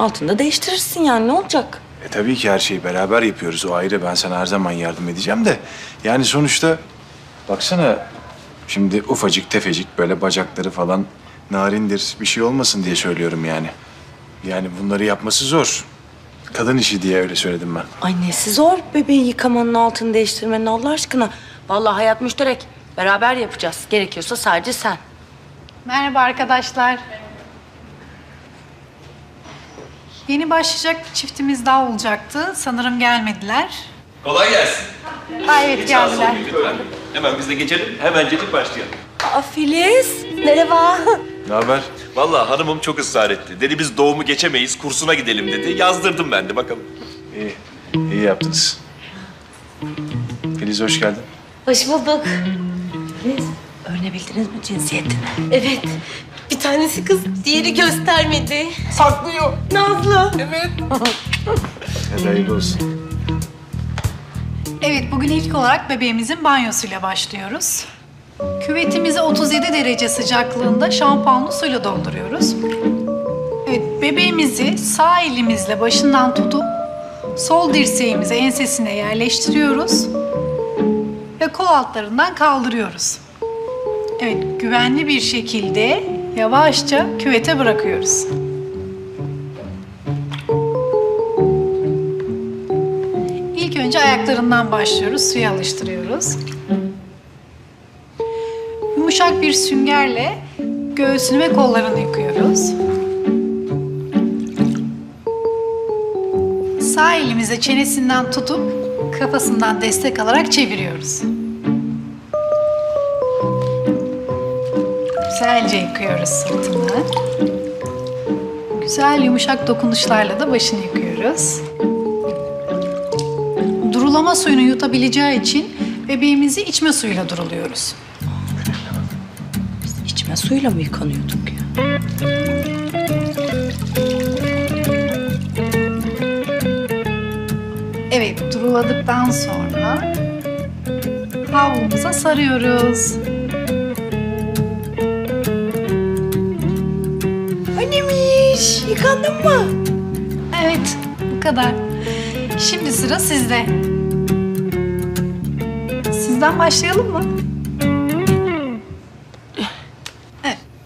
altında değiştirirsin yani ne olacak? E tabii ki her şeyi beraber yapıyoruz. O ayrı. Ben sana her zaman yardım edeceğim de. Yani sonuçta baksana şimdi ufacık tefecik böyle bacakları falan narindir. Bir şey olmasın diye söylüyorum yani. Yani bunları yapması zor. Kadın işi diye öyle söyledim ben. Ay nesi zor bebeği yıkamanın altını değiştirmenin Allah aşkına. Vallahi hayat müşterek. Beraber yapacağız. Gerekiyorsa sadece sen. Merhaba arkadaşlar. Yeni başlayacak bir çiftimiz daha olacaktı. Sanırım gelmediler. Kolay gelsin. Ha evet Hiç rahatsız geldiler. olmayın lütfen. Hemen biz de geçelim. Hemencecik başlayalım. Aa Filiz. Merhaba. Ne haber? Vallahi hanımım çok ısrar etti. Dedi biz doğumu geçemeyiz, kursuna gidelim dedi. Yazdırdım ben de bakalım. İyi. İyi yaptınız. Filiz hoş geldin. Hoş bulduk. Filiz öğrenebildiniz mi cinsiyetini? Evet. Bir tanesi kız, diğeri göstermedi. Saklıyor. Nazlı. Hadi hayırlı olsun. Evet bugün ilk olarak bebeğimizin banyosuyla başlıyoruz. Küvetimizi 37 derece sıcaklığında şampuanlı suyla dolduruyoruz. Evet bebeğimizi sağ elimizle başından tutup sol dirseğimizi ensesine yerleştiriyoruz ve kol altlarından kaldırıyoruz. Evet güvenli bir şekilde yavaşça küvete bırakıyoruz. İlk önce ayaklarından başlıyoruz. Suya alıştırıyoruz. Yumuşak bir süngerle göğsünü ve kollarını yıkıyoruz. Sağ elimizle çenesinden tutup kafasından destek alarak çeviriyoruz. Güzelce yıkıyoruz sırtını. Güzel yumuşak dokunuşlarla da başını yıkıyoruz durulama suyunu yutabileceği için bebeğimizi içme suyuyla duruluyoruz. İçme suyla mı yıkanıyorduk ya? Evet, duruladıktan sonra havlumuza sarıyoruz. Yıkandın mı? Evet, bu kadar. Şimdi sıra sizde. Sizden başlayalım mı?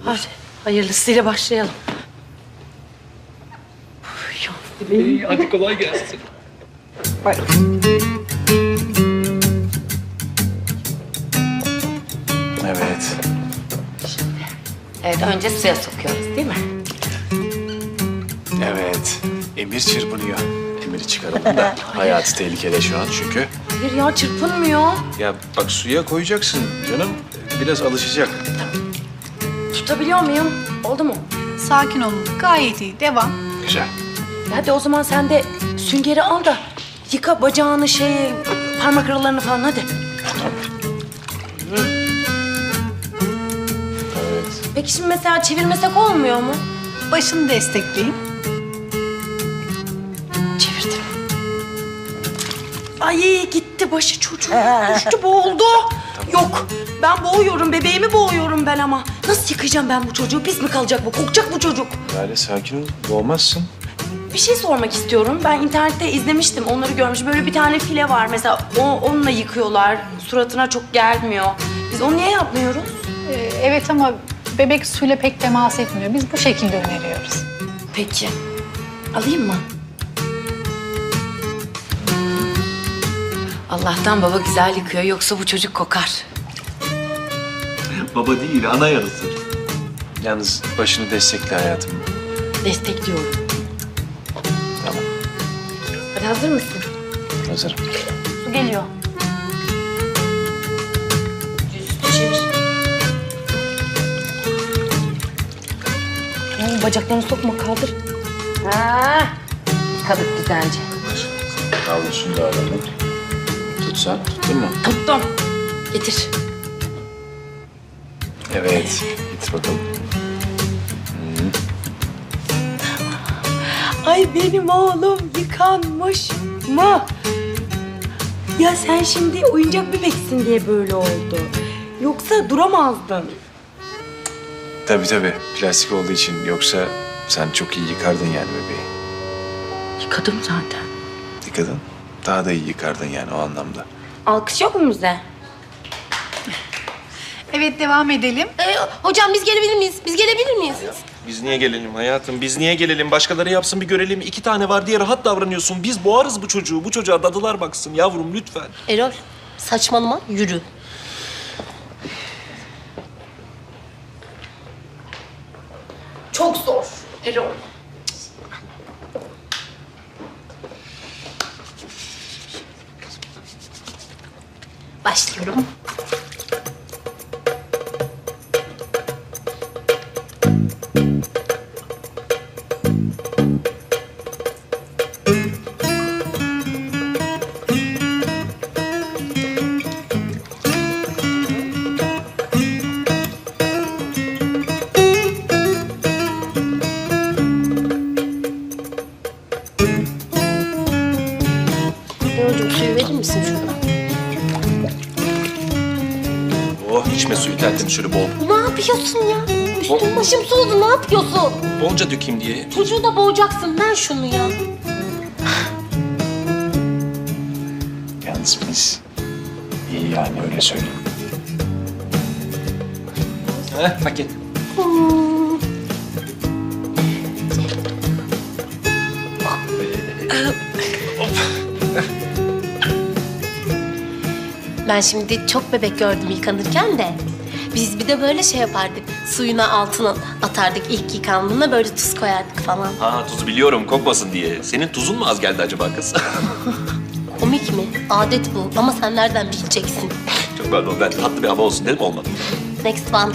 Hadi hayırlısıyla başlayalım. hadi kolay gelsin. Evet. Evet, önce suya sokuyoruz değil mi? Evet. Emir çırpınıyor. Emir'i çıkaralım da. Hayatı tehlikede şu an çünkü. Hayır ya çırpınmıyor. Ya bak suya koyacaksın canım. Biraz alışacak. Tutabiliyor muyum? Oldu mu? Sakin olun, gayet iyi. Devam. Güzel. Hadi o zaman sen de süngeri al da yıka bacağını şey parmak aralarını falan hadi. Evet. Peki şimdi mesela çevirmesek olmuyor mu? Başını destekleyin. Ay gitti başı çocuğum. Düştü boğuldu. Yok ben boğuyorum bebeğimi boğuyorum ben ama. Nasıl yıkayacağım ben bu çocuğu? Pis mi kalacak bu? Kokacak bu çocuk. Lale sakin ol. Boğmazsın. Bir şey sormak istiyorum. Ben internette izlemiştim. Onları görmüş. Böyle bir tane file var mesela. O, onunla yıkıyorlar. Suratına çok gelmiyor. Biz onu niye yapmıyoruz? Ee, evet ama bebek suyla pek temas etmiyor. Biz bu şekilde öneriyoruz. Peki. Alayım mı? Allah'tan baba güzel yıkıyor. Yoksa bu çocuk kokar. Baba değil, ana yarısı. Yalnız başını destekle hayatım. Destekliyorum. Tamam. Hadi hazır mısın? Hazırım. Su geliyor. Yüzüstü çevir. Bacaklarını sokma kaldır. Ha, yıkadık güzelce. Havlusunu da alalım. Sen. Tuttun mu? Tuttum. Getir. Evet. Git bakalım. Ay benim oğlum yıkanmış mı? Ya sen şimdi oyuncak bebeksin diye böyle oldu. Yoksa duramazdın. Tabii tabii. Plastik olduğu için. Yoksa sen çok iyi yıkardın yani bebeği. Yıkadım zaten. Yıkadın. Daha da iyi yıkardın yani o anlamda. Alkış yok mu bize? Evet devam edelim. Ee, hocam biz gelebilir miyiz? Biz gelebilir miyiz? Biz niye gelelim hayatım? Biz niye gelelim? Başkaları yapsın bir görelim. İki tane var diye rahat davranıyorsun. Biz boğarız bu çocuğu. Bu çocuğa dadılar baksın yavrum lütfen. Erol saçmalama yürü. Çok zor Erol. 맛있도록 tertemiz şöyle bol. Ne yapıyorsun ya? Üstüm başım soğudu ne yapıyorsun? Bolca dökeyim diye. Çocuğu da boğacaksın ver şunu ya. Yalnız mis. İyi yani öyle söyleyeyim. Heh paket. Ben şimdi çok bebek gördüm yıkanırken de. Biz bir de böyle şey yapardık. Suyuna altına atardık ilk yıkandığında böyle tuz koyardık falan. Ha tuz biliyorum kokmasın diye. Senin tuzun mu az geldi acaba kız? Komik mi? Adet bu ama sen nereden bileceksin? Çok pardon ben tatlı bir hava olsun dedim olmadı. Next one.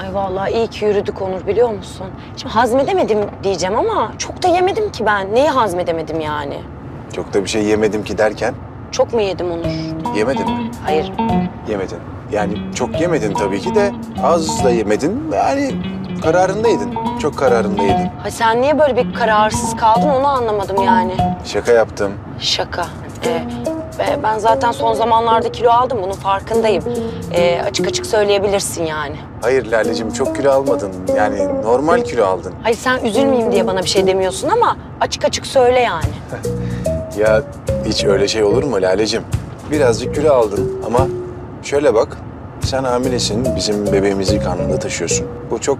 Ay vallahi iyi ki yürüdük Onur biliyor musun? Şimdi hazmedemedim diyeceğim ama çok da yemedim ki ben. Neyi hazmedemedim yani? Çok da bir şey yemedim ki derken Çok mu yedim Onur? yemedin mi? Hayır. Yemedin. Yani çok yemedin tabii ki de az da yemedin. Yani kararındaydın. Çok kararında yedin. Ha sen niye böyle bir kararsız kaldın onu anlamadım yani. Şaka yaptım. Şaka. Ee, ve ben zaten son zamanlarda kilo aldım bunun farkındayım. Ee, açık açık söyleyebilirsin yani. Hayır Lale'cim çok kilo almadın. Yani normal kilo aldın. Hayır sen üzülmeyeyim diye bana bir şey demiyorsun ama açık açık söyle yani. Ya hiç öyle şey olur mu Lale'cim? Birazcık kilo aldın ama şöyle bak. Sen hamilesin, bizim bebeğimizi karnında taşıyorsun. Bu çok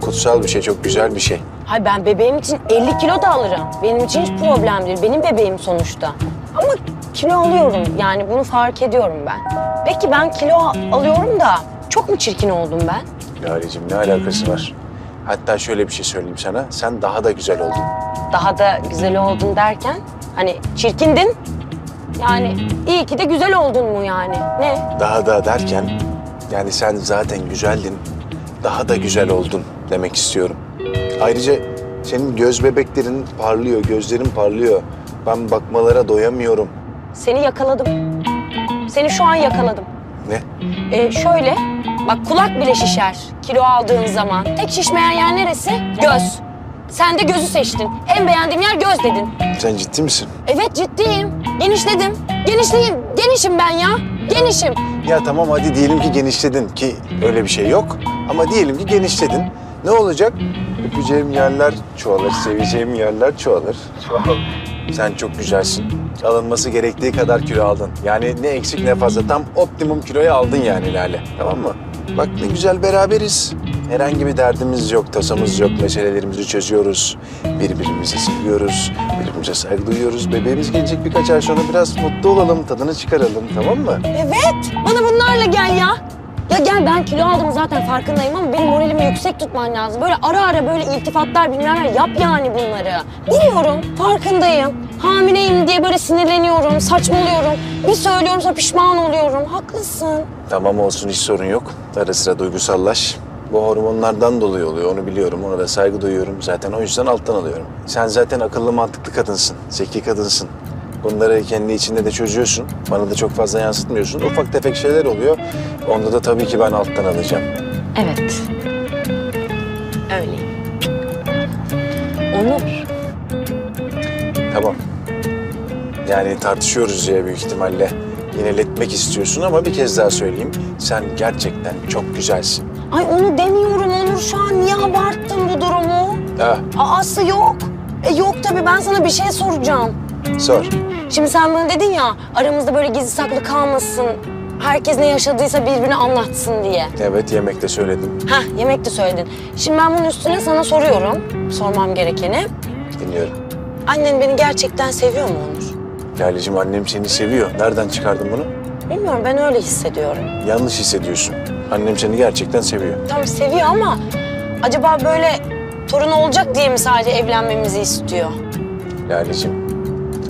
kutsal bir şey, çok güzel bir şey. Hayır ben bebeğim için 50 kilo da alırım. Benim için hiç problem değil. Benim bebeğim sonuçta. Ama kilo alıyorum. Yani bunu fark ediyorum ben. Peki ben kilo alıyorum da çok mu çirkin oldum ben? Lale'cim ne alakası var? Hatta şöyle bir şey söyleyeyim sana. Sen daha da güzel oldun. Daha da güzel oldun derken hani çirkindin. Yani iyi ki de güzel oldun mu yani? Ne? Daha da derken yani sen zaten güzeldin. Daha da güzel oldun demek istiyorum. Ayrıca senin göz bebeklerin parlıyor, gözlerin parlıyor. Ben bakmalara doyamıyorum. Seni yakaladım. Seni şu an yakaladım. Ne? Ee, şöyle, bak kulak bile şişer kilo aldığın zaman. Tek şişmeyen yer neresi? Göz. Sen de gözü seçtin. En beğendiğim yer göz dedin. Sen ciddi misin? Evet ciddiyim. Genişledim. Genişleyim. Genişim ben ya. Genişim. Ya tamam hadi diyelim ki genişledin ki öyle bir şey yok. Ama diyelim ki genişledin. Ne olacak? Öpeceğim yerler çoğalır, seveceğim yerler çoğalır. Sen çok güzelsin. Alınması gerektiği kadar kilo aldın. Yani ne eksik ne fazla. Tam optimum kiloyu aldın yani Lale. Tamam mı? Bak ne güzel beraberiz. Herhangi bir derdimiz yok, tasamız yok. Meselelerimizi çözüyoruz. Birbirimizi seviyoruz. Birbirimize saygı duyuyoruz. Bebeğimiz gelecek birkaç ay sonra biraz mutlu olalım, tadını çıkaralım. Tamam mı? Evet. Bana bunlarla gel ya. Ya gel ben kilo aldım zaten farkındayım ama benim moralimi yüksek tutman lazım. Böyle ara ara böyle iltifatlar bilmem yap yani bunları. Biliyorum farkındayım. Hamileyim diye böyle sinirleniyorum, saçmalıyorum. Bir söylüyorum sonra pişman oluyorum. Haklısın. Tamam olsun hiç sorun yok. Ara sıra duygusallaş. Bu hormonlardan dolayı oluyor onu biliyorum. Ona da saygı duyuyorum. Zaten o yüzden alttan alıyorum. Sen zaten akıllı mantıklı kadınsın. Zeki kadınsın. Bunları kendi içinde de çözüyorsun. Bana da çok fazla yansıtmıyorsun. Ufak tefek şeyler oluyor. Onda da tabii ki ben alttan alacağım. Evet. Öyleyim. Onur. Tamam. Yani tartışıyoruz ya büyük ihtimalle. Yeniletmek istiyorsun ama bir kez daha söyleyeyim. Sen gerçekten çok güzelsin. Ay onu demiyorum Onur şu an niye abarttım Ha, A'sı yok. E yok tabii ben sana bir şey soracağım. sor. Şimdi sen bana dedin ya aramızda böyle gizli saklı kalmasın. Herkes ne yaşadıysa birbirine anlatsın diye. Evet yemekte söyledim. Heh yemek de söyledin. Şimdi ben bunun üstüne sana soruyorum. Sormam gerekeni. Dinliyorum. Annen beni gerçekten seviyor mu Onur? Lale'cim annem seni seviyor. Nereden çıkardın bunu? Bilmiyorum ben öyle hissediyorum. Yanlış hissediyorsun. Annem seni gerçekten seviyor. Tamam seviyor ama acaba böyle torun olacak diye mi sadece evlenmemizi istiyor? Lale'cim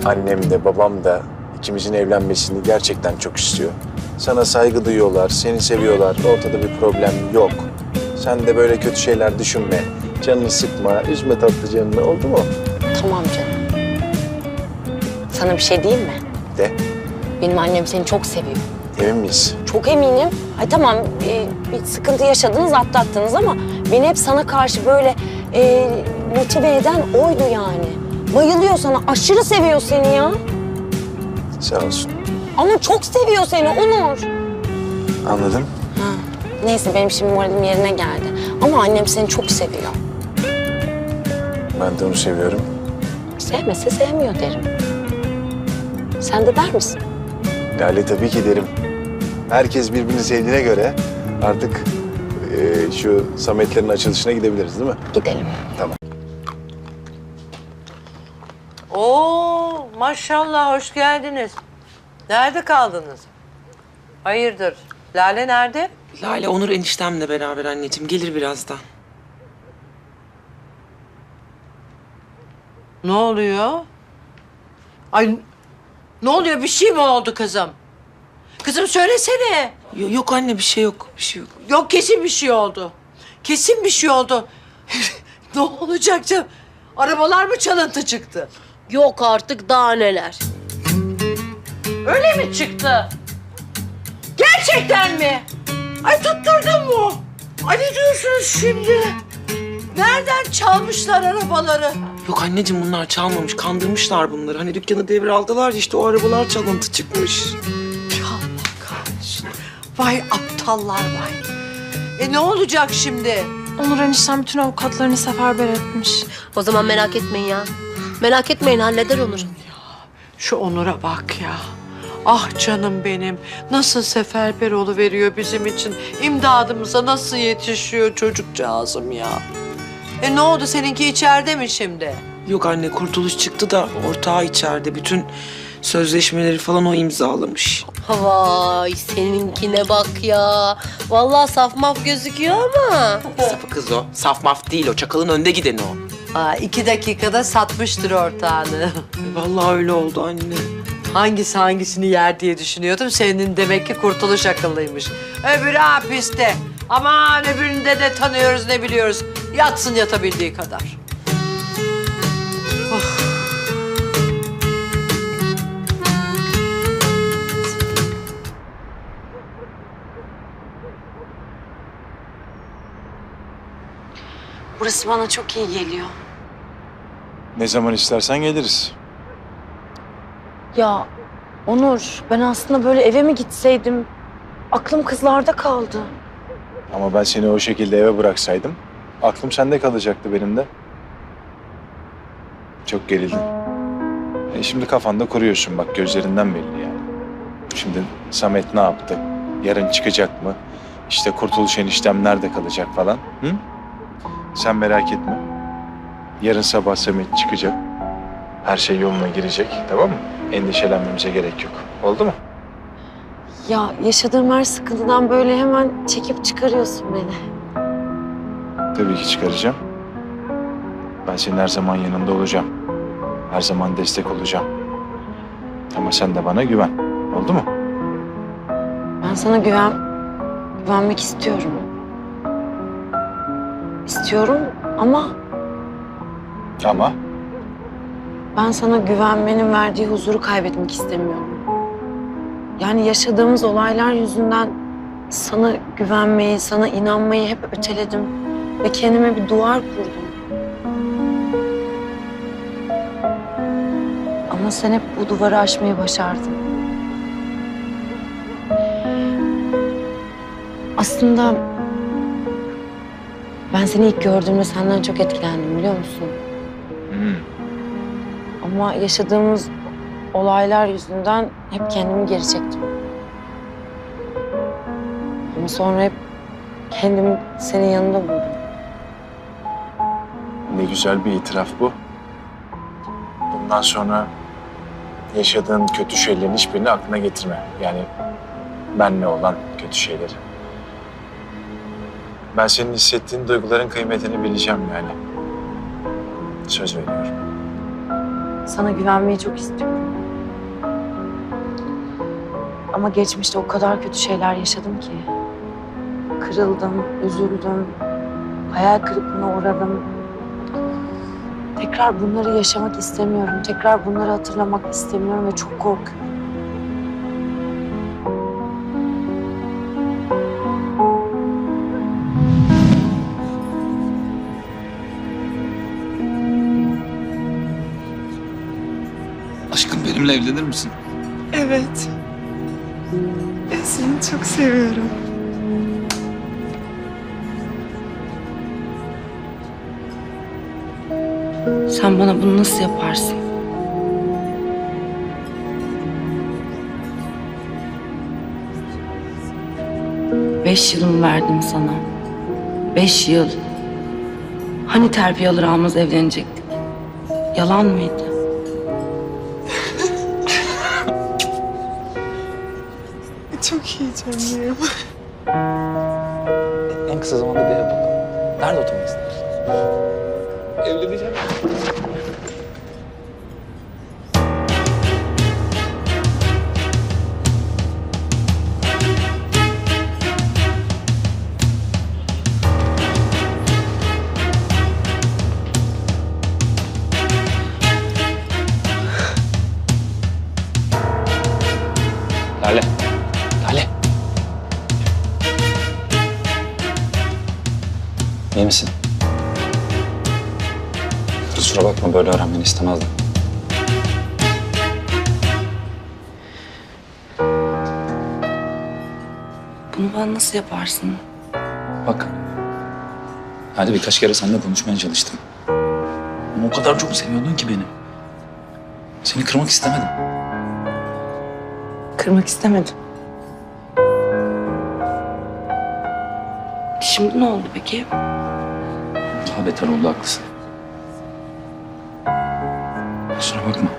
annem de babam da ikimizin evlenmesini gerçekten çok istiyor. Sana saygı duyuyorlar, seni seviyorlar. Ortada bir problem yok. Sen de böyle kötü şeyler düşünme. Canını sıkma, üzme tatlı canını. Oldu mu? Tamam canım. Sana bir şey diyeyim mi? De. Benim annem seni çok seviyor. Emin miyiz? Çok eminim. Ay tamam e, bir sıkıntı yaşadınız, atlattınız ama beni hep sana karşı böyle e, motive eden oydu yani. Bayılıyor sana, aşırı seviyor seni ya. Sağ olsun. Ama çok seviyor seni Onur. Anladım. Ha, neyse benim şimdi moralim yerine geldi. Ama annem seni çok seviyor. Ben de onu seviyorum. Sevmese sevmiyor derim. Sen de der misin? Lale tabii ki derim. Herkes birbirini sevdiğine göre artık eee, şu Sametlerin açılışına gidebiliriz değil mi? Gidelim. Tamam. Oo maşallah hoş geldiniz. Nerede kaldınız? Hayırdır? Lale nerede? Lale Onur eniştemle beraber anneciğim. Gelir birazdan. Ne oluyor? Ay ne oluyor? Bir şey mi oldu kızım? Kızım söylesene. Yo- yok anne bir şey yok. Bir şey yok. Yok kesin bir şey oldu. Kesin bir şey oldu. ne olacak canım? Arabalar mı çalıntı çıktı? Yok artık daha neler. Öyle mi çıktı? Gerçekten mi? Ay tutturdun mu? Ay ne diyorsunuz şimdi? Nereden çalmışlar arabaları? Yok anneciğim bunlar çalmamış. Kandırmışlar bunları. Hani dükkanı devraldılar ya işte o arabalar çalıntı çıkmış. Allah kahretsin. Vay aptallar vay. E ne olacak şimdi? Onur enişten bütün avukatlarını seferber etmiş. O zaman merak etmeyin ya. Merak etmeyin halleder Onur. Şu Onur'a bak ya. Ah canım benim. Nasıl seferber veriyor bizim için. İmdadımıza nasıl yetişiyor çocukcağızım ya. E ne oldu seninki içeride mi şimdi? Yok anne kurtuluş çıktı da ortağı içeride. Bütün sözleşmeleri falan o imzalamış. Vay seninkine bak ya. Vallahi saf maf gözüküyor ama. Sapı kız o. Saf maf değil o. Çakalın önde gideni o. Aa, iki dakikada satmıştır ortağını. E, Vallahi öyle oldu anne. Hangisi hangisini yer diye düşünüyordum. Senin demek ki kurtuluş akıllıymış. Öbürü hapiste. Aman öbürünü de ne tanıyoruz ne biliyoruz. Yatsın yatabildiği kadar. Burası bana çok iyi geliyor. Ne zaman istersen geliriz. Ya Onur ben aslında böyle eve mi gitseydim? Aklım kızlarda kaldı. Ama ben seni o şekilde eve bıraksaydım aklım sende kalacaktı benim de. Çok gerildin. E şimdi kafanda kuruyorsun bak gözlerinden belli yani. Şimdi Samet ne yaptı? Yarın çıkacak mı? İşte kurtuluş eniştem nerede kalacak falan. Hı? Sen merak etme. Yarın sabah Samet çıkacak. Her şey yoluna girecek tamam mı? Endişelenmemize gerek yok. Oldu mu? Ya yaşadığım her sıkıntıdan böyle hemen çekip çıkarıyorsun beni. Tabii ki çıkaracağım. Ben senin her zaman yanında olacağım. Her zaman destek olacağım. Ama sen de bana güven. Oldu mu? Ben sana güven, güvenmek istiyorum. İstiyorum ama Ama ben sana güvenmenin verdiği huzuru kaybetmek istemiyorum. Yani yaşadığımız olaylar yüzünden sana güvenmeyi, sana inanmayı hep öteledim. Ve kendime bir duvar kurdum. Ama sen hep bu duvarı aşmayı başardın. Aslında Ben seni ilk gördüğümde senden çok etkilendim biliyor musun? Ama yaşadığımız olaylar yüzünden hep kendimi geri çektim. Ama sonra hep kendimi senin yanında buldum. Ne güzel bir itiraf bu. Bundan sonra yaşadığın kötü şeylerin hiçbirini aklına getirme. Yani benle olan kötü şeyleri. Ben senin hissettiğin duyguların kıymetini bileceğim yani. Söz veriyorum. Sana güvenmeyi çok istiyorum. Ama geçmişte o kadar kötü şeyler yaşadım ki. Kırıldım, üzüldüm, hayal kırıklığına uğradım. Tekrar bunları yaşamak istemiyorum. Tekrar bunları hatırlamak istemiyorum ve çok korkuyorum. Aşkım benimle evlenir misin? Evet. Seni çok seviyorum. Sen bana bunu nasıl yaparsın? Beş yılımı verdim sana. Beş yıl. Hani terbiye alır almaz evlenecektik? Yalan mıydı? Çok heyecanlıyım. En kısa zamanda bir ev bakalım. Nerede oturmak istersin? İstemezdim. Bunu bana nasıl yaparsın? Bak. Hadi birkaç kere seninle konuşmaya çalıştım. Ama o kadar çok seviyordun ki beni. Seni kırmak istemedim. Kırmak istemedim. Şimdi ne oldu peki? Daha beter oldu haklısın. Bakma.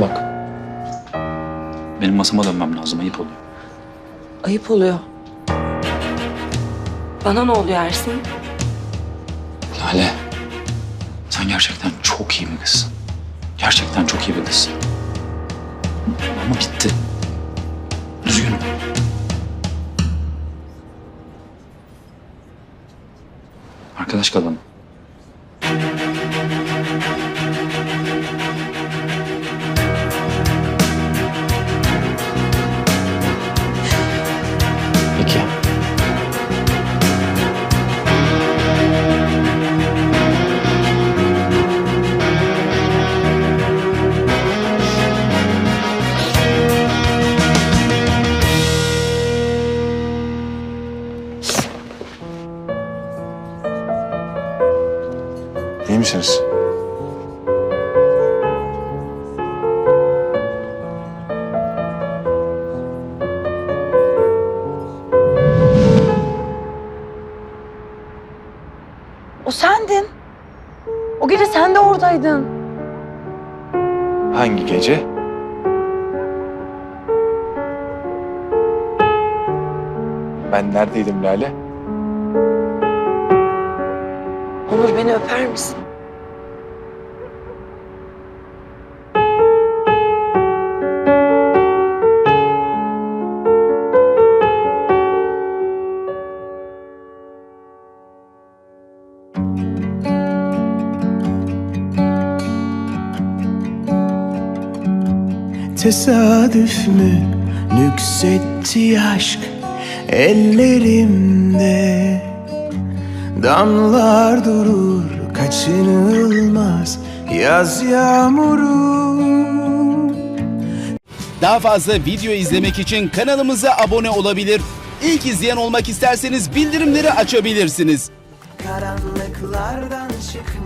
Bak. Benim masama dönmem lazım. Ayıp oluyor. Ayıp oluyor. Bana ne oluyor Ersin? Lale. Sen gerçekten çok iyi bir kızsın. Gerçekten çok iyi bir kızsın. Ama bitti. Üzgünüm. Arkadaş kalalım. İyi misiniz? O sendin. O gece sen de oradaydın. Hangi gece? Ben neredeydim Lale? Onur beni öper misin? Tesadüf mü nüksetti aşk ellerimde Damlar durur kaçınılmaz yaz yağmuru Daha fazla video izlemek için kanalımıza abone olabilir. İlk izleyen olmak isterseniz bildirimleri açabilirsiniz. karanlıklardan çıkmalı